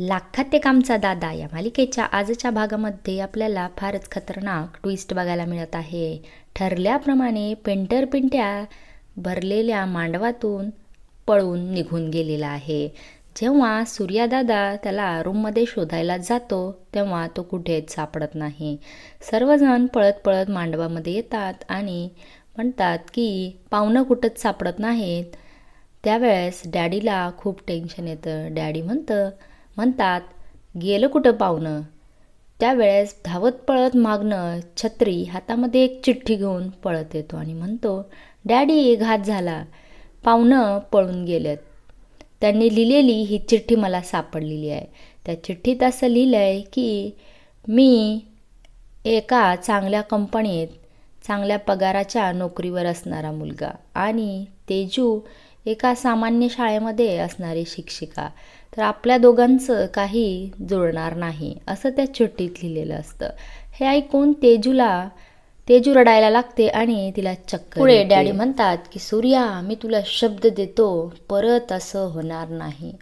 लाखात एक आमचा दादा या मालिकेच्या आजच्या भागामध्ये आपल्याला फारच खतरनाक ट्विस्ट बघायला मिळत आहे. ठरल्याप्रमाणे पेंटर पिंट्या भरलेल्या मांडवातून पळून निघून गेलेला आहे. जेव्हा सूर्यादादा त्याला रूममध्ये शोधायला जातो तेव्हा तो कुठेच सापडत नाही. सर्वजण पळत पळत मांडवामध्ये येतात आणि म्हणतात की पाहुणं कुठंच सापडत नाहीत. त्यावेळेस डॅडीला खूप टेन्शन येतं. डॅडी म्हणतं म्हणतात गेलं कुठं पाहुणं? त्यावेळेस धावत पळत मागणं छत्री हातामध्ये एक चिठ्ठी घेऊन पळत येतो आणि म्हणतो डॅडी घात झाला. पाहुणं पळून गेलेत. त्यांनी लिहिलेली ही चिठ्ठी मला सापडलेली आहे. त्या चिठ्ठीत असं लिहिलं आहे की मी एका चांगल्या कंपनीत चांगल्या पगाराच्या नोकरीवर असणारा मुलगा आणि तेजू एका सामान्य शाळेमध्ये असणारी शिक्षिका तर आपल्या दोघांचं काही जुळणार नाही असं त्या चिठ्ठीत लिहिलेलं असतं. हे ऐकून तेजूला तेजू रडायला लागते आणि तिला चक्कर पुढे डॅडी म्हणतात की सूर्या मी तुला शब्द देतो परत असं होणार नाही.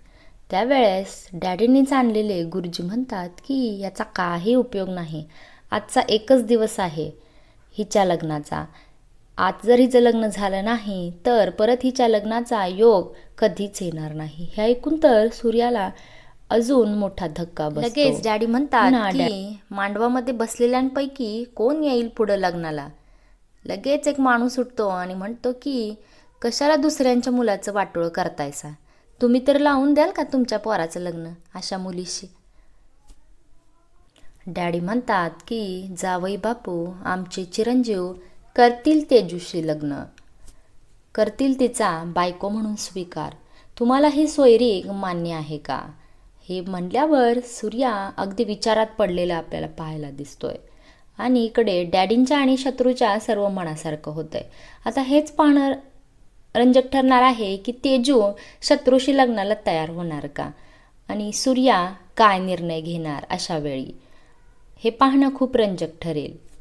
त्यावेळेस डॅडींनीच आणलेले गुरुजी म्हणतात की याचा काही उपयोग नाही. आजचा एकच दिवस आहे हिच्या लग्नाचा. आज जर हिचं लग्न झालं नाही तर परत हिच्या लग्नाचा योग कधीच येणार नाही. हे ऐकून तर सूर्याला अजून मोठा धक्का बसतो. लगेच डॅडी म्हणतात की मांडवामध्ये बसलेल्यांपैकी कोण येईल पुढं लग्नाला? लगेच एक माणूस उठतो आणि म्हणतो की कशाला दुसऱ्यांच्या मुलाचं वाटोळं करतायसा? तुम्ही तर लावून द्याल का तुमच्या पोराचं लग्न? अशा मुलीशी. डॅडी म्हणतात की जावई बापू आमचे चिरंजीव करतील तेजूशी लग्न. करतील तिचा बायको म्हणून स्वीकार. तुम्हाला ही सोयरी मान्य आहे का? हे म्हणल्यावर सूर्या अगदी विचारात पडलेला आपल्याला पाहायला दिसतोय. आणि इकडे डॅडींच्या आणि शत्रूच्या सर्व मनासारखं होतंय. आता हेच पाहणं रंजक ठरणार आहे की तेजू शत्रूशी लग्नाला तयार होणार का? आणि सूर्या काय निर्णय घेणार अशा वेळी? हे पाहणं खूप रंजक ठरेल.